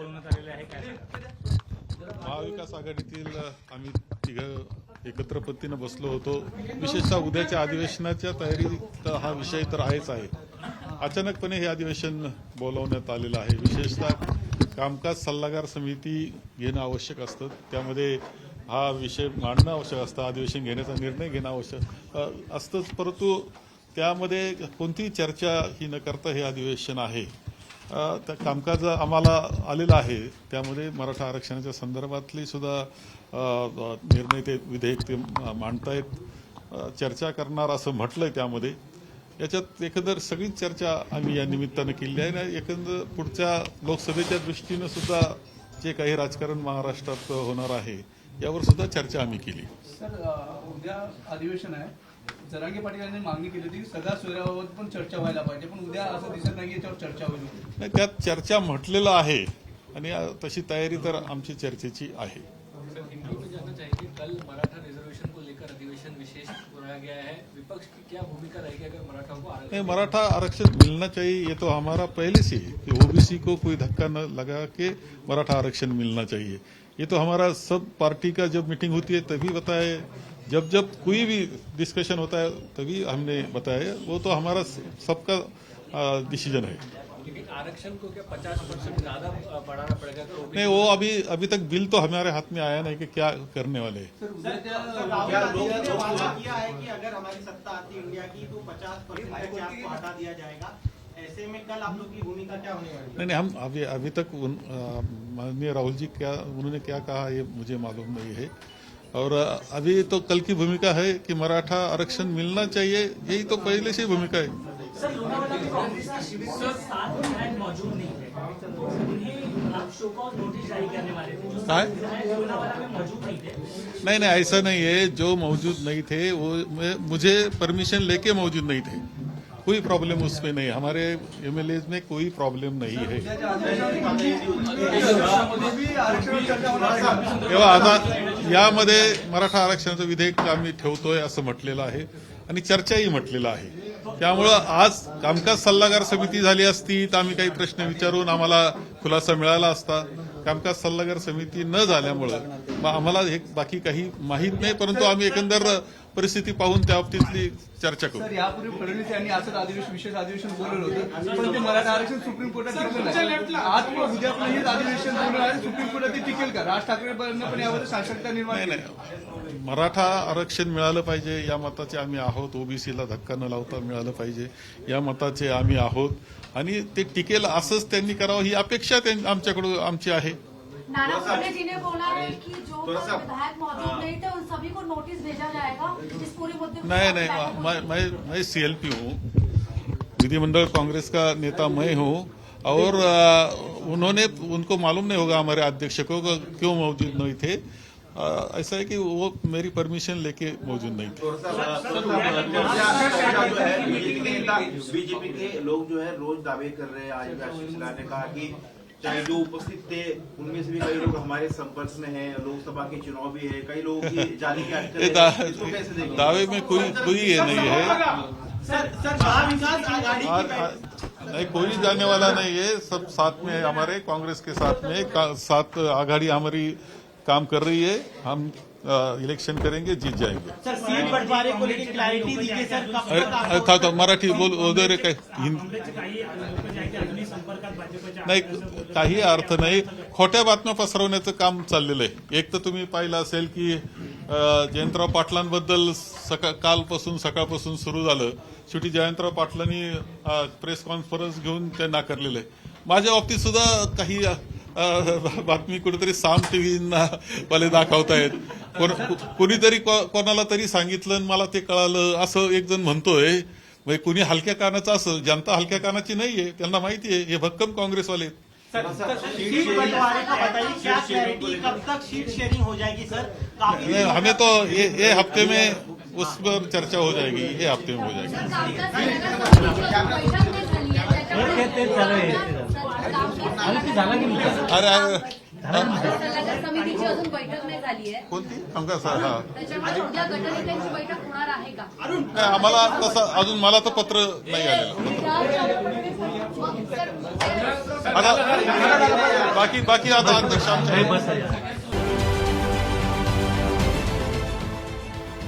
आलेले आहे काय महाविकास आघाडीतील आम्ही तिघं एकत्र पद्धतीनं बसलो होतो. विशेषतः उद्याच्या अधिवेशनाच्या तयारीत हा विषय तर आहेच आहे. अचानकपणे हे अधिवेशन बोलावण्यात आलेलं आहे. विशेषतः कामकाज सल्लागार समिती घेणं आवश्यक असतं. त्यामध्ये हा विषय मांडणं आवश्यक असतं अधिवेशन घेण्याचा निर्णय घेणं आवश्यक असतंच. परंतु त्यामध्ये कोणतीही चर्चा ही न करता हे अधिवेशन आहे. त्या कामकाज आम्हाला आलेलं आहे. त्यामध्ये मराठा आरक्षणाच्या संदर्भातली सुद्धा निर्णय ते विधेयक ते मांडतायत. चर्चा करणार असं म्हटलंय त्यामध्ये. याच्यात एकंदर सगळीच चर्चा आम्ही या निमित्तानं केली आहे. आणि एकंदर पुढच्या लोकसभेच्या दृष्टीनं सुद्धा जे काही राजकारण महाराष्ट्रात होणार आहे यावर सुद्धा चर्चा आम्ही केली. सर उद्या अधिवेशन आहे. जरांगे पाटील यांनी मागणी केली होती की सगळ्या सोयऱ्याबाबत पण चर्चा व्हायला पाहिजे पण उद्या असं दिसत नाही की याच्यावर चर्चा होईल. नाही त्यात चर्चा म्हटलेलं आहे आणि तशी तयारी तर आमची चर्चेची आहे. सर हिंदी में जानना चाहेंगे कल मराठा रिजर्वेशन को लेकर अधिवेशन विशेष बुलाया गया है। विपक्ष की क्या भूमिका रहेगी अगर मराठा को आरक्षण नहीं मराठा आरक्षण मिलना चाहिए ये तो हमारा पहले से ही कि ओबीसी को कोई धक्का न लगा के मराठा आरक्षण मिलना चाहिए। ये तो हमारा सब पार्टी का जब मीटिंग होती है तभी बताए जब जब कोई भी डिस्कशन होता है तभी हमने बताया वो तो हमारा सबका डिसीज़न है। आरक्षण को क्या पचास परसेंट ज़्यादा बढ़ाना पड़ेगा अगर OBC नहीं वो अभी अभी तक बिल तो हमारे हाथ में आया नहीं कि क्या करने वाले सर उद्याच्या राहुल गांधी ने वादा किया कि अगर हमारी सत्ता आती इंडिया की तो 50 परसेंट का कैप को हटा दिया जाएगा। ऐसे में कल आप लोग की भूमिका क्या होने वाली है? नहीं नहीं हम अभी अभी तक माननीय राहुल जी क्या उन्होंने क्या कहा ये मुझे मालूम नहीं है। और अ, अभी तो कल की भूमिका है कि मराठा आरक्षण मिलना चाहिए यही तो पहले से ही भूमिका है। सर लोनावाला में कांग्रेस का शिविर में सात विधायक मौजूद नहीं थे तो उन्हें आप शो कॉज नोटिस जारी करने वाले थे जो काय? सात विधायक लोनावाला में मौजूद नहीं थे। नहीं नहीं ऐसा नहीं है जो मौजूद नहीं थे वो मैं- मुझे परमिशन लेके मौजूद नहीं थे। कोई प्रॉब्लम उसमें नहीं। हमारे एमएलए में कोई प्रॉब्लम नहीं है। आहे तेव्हा आता यामध्ये मराठा आरक्षणाचं विधेयक आम्ही ठेवतोय असं म्हटलेलं आहे आणि चर्चाही म्हटलेलं आहे. त्यामुळं आज कामकाज सल्लागार समिती झाली असती तर आम्ही काही प्रश्न विचारून आम्हाला खुलासा मिळाला असता. कामकाज सल्लागार समिती न झाल्यामुळं मग आम्हाला हे बाकी काही माहीत नाही परंतु आम्ही एकंदर परिस्थिती पाहून त्या बाबतीतली चर्चा करू. सर यापूर्वी फडणवीस यांनी असंच अधिवेशन विशेष अधिवेशन बोलवलं होतं. पण ते मराठा आरक्षण सुप्रीम कोर्टात टिकलं नाही. आज पण उद्या पण हेच अधिवेशन बोलणार आहे सुप्रीम कोर्टात ते टिकेल का? राज ठाकरे पण यावर साक्षरता निर्माण नाही. मराठा आरक्षण मिळालं पाहिजे या मताचे आम्ही आहोत. ओबीसीला धक्का न लावता मिळालं पाहिजे. या मताचे आम्ही आहोत. आणि ते टिकेल असंच त्यांनी करावं ही अपेक्षा त्यां- आमच्याकडून आमची आहे. नाना पांडे जी ने बोला है कि जो विधायक मौजूद नहीं थे उन सभी को नोटिस भेजा जाएगा इस पूरे मुद्दे नहीं नहीं मैं मैं मैं सीएलपी हूँ विधिमंडल कांग्रेस का नेता मैं हूँ और उन्होंने उनको मालूम नहीं होगा हमारे अध्यक्ष को क्यों मौजूद नहीं थे अ, ऐसा है कि वो मेरी परमिशन लेके मौजूद नहीं थे बीजेपी के लोग जो है रोज दावे कर रहे हैं आज भी आशीष सिन्हा ने कहा कि चाहे जो उपस्थित थे उनमें से भी कई लोग हमारे संपर्क में हैं लोकसभा के चुनाव भी है कई लोगों की जाने की अटकल है दावे में कोई कोई ये नहीं है। सर सर आघाड़ी की और, नहीं कोई जाने वाला नहीं है सब साथ में है हमारे कांग्रेस के साथ में का- साथ आघाड़ी हमारी काम कर रही है हम इलेक्शन करेंगे जीत जाएँगे। सर सीट बंटवारे को लेकर क्लॅरिटी दीजिए सर कब तक अरे था- था, मराठी बोल वगैरे नाही काही अर्थ नाही. खोट्या बातम्या पसरवण्याचं काम चाललेलं आहे. एक तर तुम्ही पाहिलं असेल की जयंतराव पाटलांबद्दल सका कालपासून सकाळपासून सुरू झालं. शेवटी जयंतराव पाटलांनी प्रेस कॉन्फरन्स घेऊन ते नाकारलेलं आहे. माझ्या बाबतीत सुद्धा काही बातमी कुठेतरी साम टीव्हींना वाले दाखवतायत कोण- कोणीतरी को- कोणाला तरी सांगितलं आणि मला ते कळालं. असं एक जण म्हणतोय म्हणजे कुणी हलक्या कानाचं असं जनता हलक्या कानाची नहीं है माहिती है ये भक्कम काँग्रेसवाले आहेत. सर सर, सीट बंटवारे का बताइए क्या क्लैरिटी कब तक सीट शेयरिंग हो जाएगी सर. नहीं, हमें तो ये ये हफ़्ते में उस पर चर्चा हो जाएगी ये हफ़्ते में हो जाएगी. अरे अरे. सल्लागार समितीची अजून बैठक नाही झाली आहे. कोणती? कामगार सर हा. त्याच्यामुळे उद्या गटनेत्यांची बैठक होणार आहे का? नाही आम्हाला तसं अजून मला तर पत्र नाही आलेलं. मग सर, आता बाकी बाकी आता अध्यक्ष आमच्या